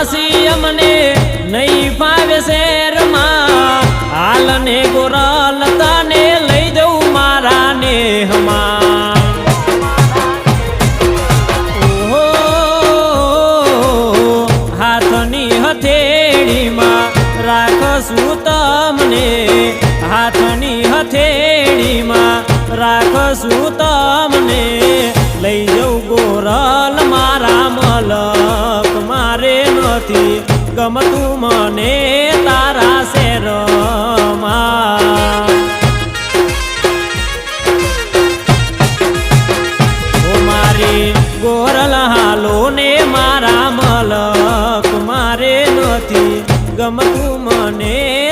પાછી અમને નહીં ફાવે શેરમાં. હાલને ગોરલ તને લઈ જઉં મારા નેહમાં. હાથની હથેળીમાં રાખશું તમને. હાથની હથેળીમાં રાખશું તમને. લઈ જઉં ગોરલ મારા મલા નથી ગમતું મને તારા શેરમાં. મારી ગોરલ હાલો ને મારા મલક મારે નથી, ગમતું મને